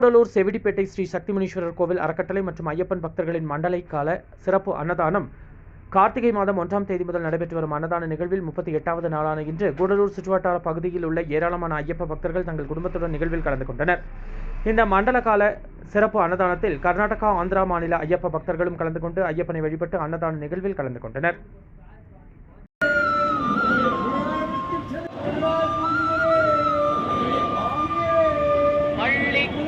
கூடலூர் செவிடிப்பேட்டை ஸ்ரீ சக்திமுனீஸ்வரர் கோவில் அறக்கட்டளை மற்றும் ஐயப்பன் பக்தர்களின் மண்டலை கால சிறப்பு அன்னதானம். கார்த்திகை மாதம் ஒன்றாம் தேதி முதல் நடைபெற்று வரும் அன்னதான நிகழ்வில் முப்பத்தி எட்டாவது நாளான இன்று கூடலூர் சுற்றுவட்டார பகுதியில் உள்ள ஏராளமான ஐயப்ப பக்தர்கள் தங்கள் குடும்பத்துடன் நிகழ்வில் கலந்து கொண்டனர். இந்த மண்டல கால சிறப்பு அன்னதானத்தில் கர்நாடகா ஆந்திரா மாநில ஐயப்ப பக்தர்களும் கலந்து கொண்டு ஐயப்பனை வழிபட்டு அன்னதான நிகழ்வில் கலந்து கொண்டனர்.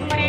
Bye.